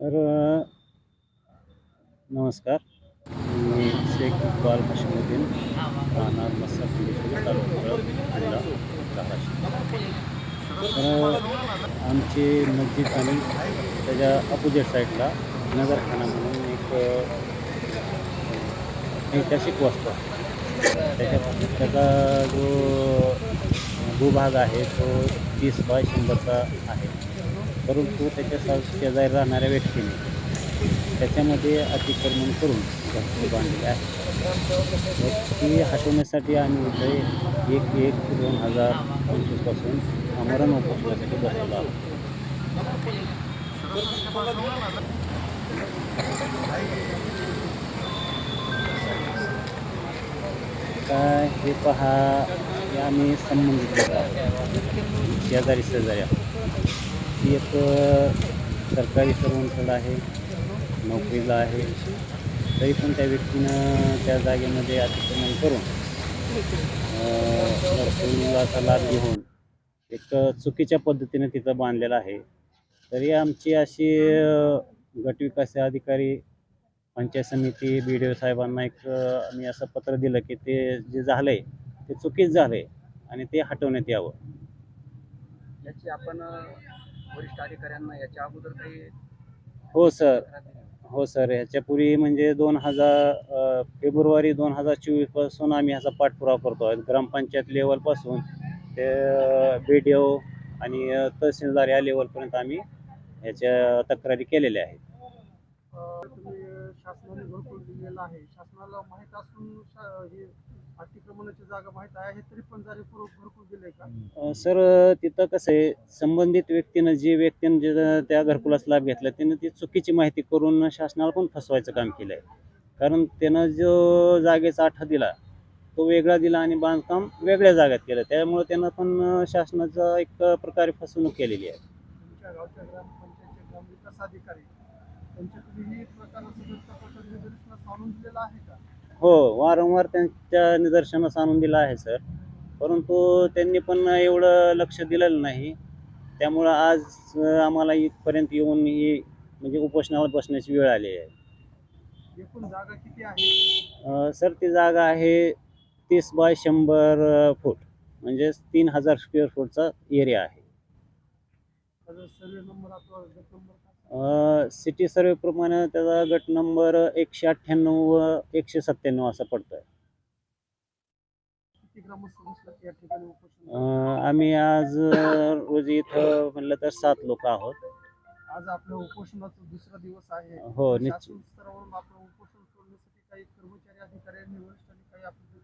तर नमस्कार. मी शेख इक्बाल हशमुद्दीन राहणार मस्सापिंडेश्वरी तालुका तर आमची मस्जिद आणि त्याच्या अपोजिट साईडला नगरखाना म्हणून एक ऐतिहासिक वास्तू त्याच्या त्याचा जो भूभाग आहे तो तीस बाय शंभरचा आहे. परंतु त्याच्या सा- शेजारी राहणाऱ्या व्यक्तीने त्याच्यामध्ये अतिक्रमण करून घरचे बांधले आहे ती हटवण्यासाठी आम्ही इथे एक एक दोन हजार पंचवीसपासून आमरण उपोषणासाठी बसलेलो आहोत. काय हे पहा हे आम्ही संबंधित शेजारी शेजारी आहोत. ती एक सरकारी सर्वंटकडं आहे नोकरीला आहे. तरी पण त्या व्यक्तीनं त्या जागेमध्ये अतिक्रमण करून अ, लाभ घेऊन एक चुकीच्या पद्धतीने तिथं बांधलेलं आहे. तरी आमची अशी गटविकास अधिकारी पंचायत समिती बी डी ओ साहेबांना एक आम्ही असं पत्र दिलं की ते जे झालं आहे ते चुकीच झालं आहे आणि ते हटवण्यात यावं. याची आपण वरिष्ठ अधिकाऱ्यांना याच्या अगोदर काही हो सर? हो सर. ह्याच्यापूर्वी म्हणजे दोन हजार फेब्रुवारी दोन हजार चोवीसपासून आम्ही ह्याचा पाठपुरावा करतो. आहे ग्रामपंचायत लेवलपासून ते बी डी ओ आणि तहसीलदार या लेवलपर्यंत आम्ही ह्याच्या तक्रारी केलेल्या आहेत. शासनाने घरकुल दिलेलं आहे. शासनाला माहीत असून हे अतिक्रमणाची जागा माहीत आहे तरी पण जाणीवपूर्वक घरकुल दिले का? सर तिथं कसं आहे संबंधित व्यक्तीनं जे व्यक्तीनं जे त्या घरकुलाचा लाभ घेतला त्यानं ती चुकीची माहिती करून शासनाला पण फसवायचं काम केलं आहे कारण त्यानं जो जागेचा आठा दिला तो वेगळा दिला आणि बांधकाम वेगळ्या जागेत केलं. त्यामुळे त्यानं पण शासनाचं एक प्रकारे फसवणूक केलेली आहे. हो वारंवार त्यांच्या निदर्शनास आणून दिलं आहे सर. परंतु त्यांनी पण एवढं लक्ष दिलेलं नाही. त्यामुळं आज आम्हाला इथपर्यंत येऊन ही म्हणजे उपोषणाला बसण्याची वेळ आली आहे. एकूण जागा किती आहे? अ, सर ती जागा आहे तीस बाय शंभर फूट. म्हणजे तीन हजार स्क्वेअर फूटचा एरिया आहे त्याचा सर्वे नंबर अथवा गट नंबर काय? अ, सिटी सर्वेप्रमाणे त्याचा गट नंबर एकशे अठ्ठ्याण्णव व एकशे सत्त्याण्णव असा पडतो आहे किती ग्रामस्थ बसले या ठिकाणी उपोषण? अ, आम्ही आज रोजी इथं म्हणलं तर सात लोक आहोत. आज आपल्या उपोषणाचा दुसरा दिवस आहे. हो, निश्चित. स्तरावरून आपलं उपोषण सोडण्यासाठी काही कर्मचारी अधिकाऱ्यांनी वरिष्ठांनी काही आपली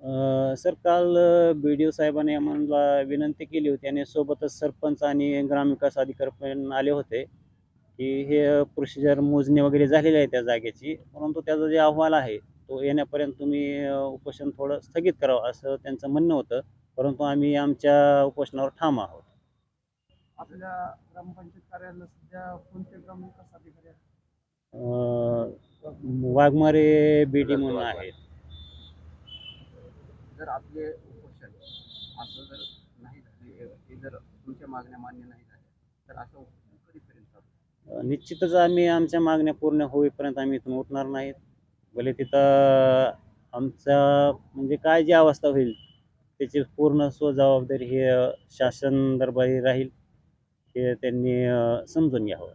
सर काल बी डी ओ साहेबांनी आम्हाला विनंती केली होती आणि सोबतच सरपंच आणि ग्रामविकास अधिकारी पण आले होते की हे प्रोसिजर मोजणी वगैरे झालेली आहे त्या जागेची परंतु त्याचा जे अहवाल आहे तो येण्यापर्यंत तुम्ही उपोषण थोडं स्थगित करावं असं त्यांचं म्हणणं होतं परंतु आम्ही आमच्या उपोषणावर ठाम आहोत. आपल्या ग्रामपंचायत कार्यालयाला सध्या कोणते ग्रामविकास अधिकारी वाघमारे बी डी म्हणून आहेत. जर आपले उपोषण असं जर नाही झाले हे जर तुमच्या मागण्या मान्य नाही झाल्या तर असं उपोषण कधीपर्यंत निश्चितच आम्ही आमच्या मागण्या पूर्ण होईपर्यंत आम्ही इथून उठणार नाहीत. भले तिथं आमचा म्हणजे काय जी अवस्था होईल त्याची पूर्ण स्वजबाबदारी हे शासन दरबारी राहील हे त्यांनी समजून घ्यावं.